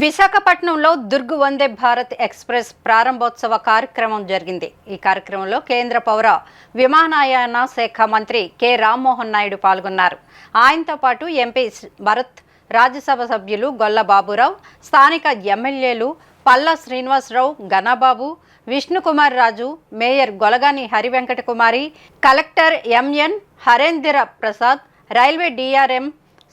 విశాఖపట్నంలో దుర్గ్ వందే భారత్ ఎక్స్ప్రెస్ ప్రారంభోత్సవ కార్యక్రమం జరిగింది. ఈ కార్యక్రమంలో కేంద్ర పౌర విమానయాన శాఖ మంత్రి కె. రామ్మోహన్ నాయుడు పాల్గొన్నారు. ఆయనతో పాటు ఎంపీ భరత్ రాజ్యసభ సభ్యులు గొల్ల బాబురావు స్థానిక ఎమ్మెల్యేలు Palla Srinivasarao Ganababu Vishnukumar Raju mayor Golagani Harivenkata Kumari collector M N Harendra Prasad railway DRM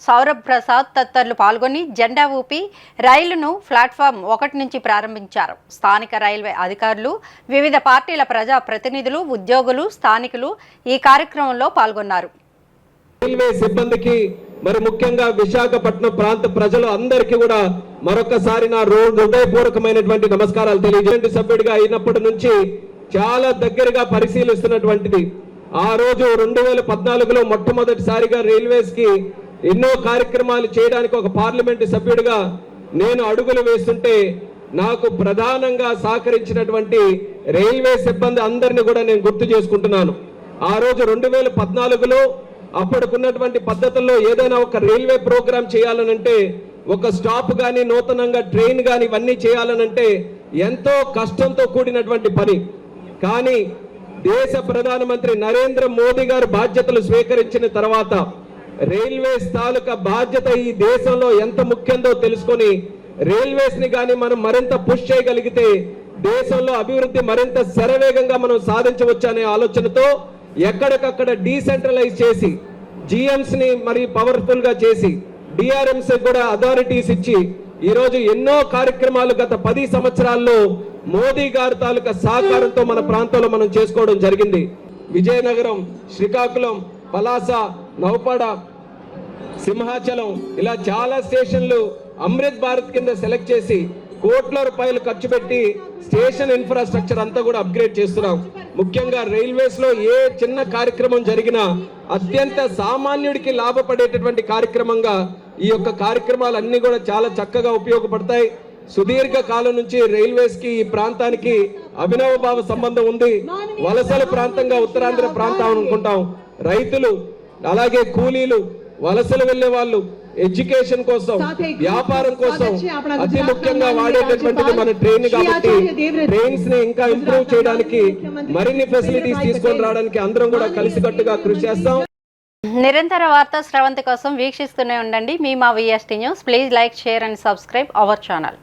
Saurabh Prasad తదితరులు పాల్గొని జెండా ఊపి రైలును ప్లాట్ఫామ్ ఒకటి నుంచి ప్రారంభించారు. స్థానిక రైల్వే అధికారులు వివిధ పార్టీల ప్రజా ప్రతినిధులు ఉద్యోగులు స్థానికులు ఈ కార్యక్రమంలో పాల్గొన్నారు. రైల్వే సిబ్బందికి మరి ముఖ్యంగా విశాఖపట్నం ప్రాంత ప్రజలు అందరికీ కూడా మరొకసారి నా రో- హృదయపూర్వకమైనటువంటి నమస్కారాలు తెలియజేయండి. సభ్యుడిగా అయినప్పటి నుంచి చాలా దగ్గరగా పరిశీలిస్తున్నటువంటిది. ఆ రోజు రెండు వేల పద్నాలుగులో మొట్టమొదటిసారిగా రైల్వేస్కి ఎన్నో కార్యక్రమాలు చేయడానికి ఒక పార్లమెంటు సభ్యుడిగా నేను అడుగులు వేస్తుంటే నాకు ప్రధానంగా సహకరించినటువంటి రైల్వే సిబ్బంది అందరిని కూడా నేను గుర్తు చేసుకుంటున్నాను. ఆ రోజు రెండు వేల పద్నాలుగులో అప్పటికున్నటువంటి పద్ధతుల్లో ఏదైనా ఒక రైల్వే ప్రోగ్రామ్ చేయాలనంటే ఒక స్టాప్ కానీ నూతనంగా ట్రైన్ కానీ ఇవన్నీ చేయాలనంటే ఎంతో కష్టంతో కూడినటువంటి పని. కానీ దేశ ప్రధానమంత్రి నరేంద్ర మోదీ గారు బాధ్యతలు స్వీకరించిన తర్వాత రైల్వేస్ తాలూకా బాధ్యత ఈ దేశంలో ఎంత ముఖ్యందో తెలుసుకొని రైల్వేస్ని కానీ మనం మరింత పుష్ చేయగలిగితే దేశంలో అభివృద్ధి మరింత శరవేగంగా మనం సాధించవచ్చు అనే ఆలోచనతో ఎక్కడికక్కడ డీసెంట్రలైజ్ చేసి జిఎంస్ని మరి పవర్ఫుల్గా చేసి డిఆర్ఎంస్ కూడా అథారిటీస్ ఇచ్చి ఈరోజు ఎన్నో కార్యక్రమాలు గత పది సంవత్సరాల్లో మోదీ గారి తాలూకా సహకారంతో మన ప్రాంతంలో మనం చేసుకోవడం జరిగింది. విజయనగరం శ్రీకాకుళం పలాస నౌపాడ సింహాచలం ఇలా చాలా స్టేషన్లు అమృత్ భారత్ కింద సెలెక్ట్ చేసి కోట్ల రూపాయలు ఖర్చు పెట్టి స్టేషన్ ఇన్ఫ్రాస్ట్రక్చర్ అంతా కూడా అప్గ్రేడ్ చేస్తున్నాం. ముఖ్యంగా రైల్వేస్లో ఏ చిన్న కార్యక్రమం జరిగినా అత్యంత సామాన్యుడికి లాభపడేటటువంటి కార్యక్రమంగా ఈ యొక్క కార్యక్రమాలన్నీ కూడా చాలా చక్కగా ఉపయోగపడతాయి. సుదీర్ఘ కాలం నుంచి రైల్వేస్కి ఈ ప్రాంతానికి అభినవ భావ సంబంధం ఉంది. వలసల ప్రాంతంగా ఉత్తరాంధ్ర ప్రాంతం అనుకుంటాం. రైతులు అలాగే కూలీలు వలసలు వెళ్ళే వాళ్ళు ఎడ్యుకేషన్ కోసం వ్యాపారం కోసం అతి ముఖ్యంగా వాడేటటువంటిది మన ట్రైన్ కాబట్టి ట్రైన్స్ని ఇంకా ఇంప్రూవ్ చేయడానికి మరిన్ని ఫెసిలిటీస్ తీసుకొని రావడానికి అందరం కూడా కలిసికట్టుగా కృషి చేస్తాం. నిరంతర వార్తా స్రవంతి కోసం వీక్షిస్తూనే ఉండండి. మీ మా VST news please like share and subscribe our channel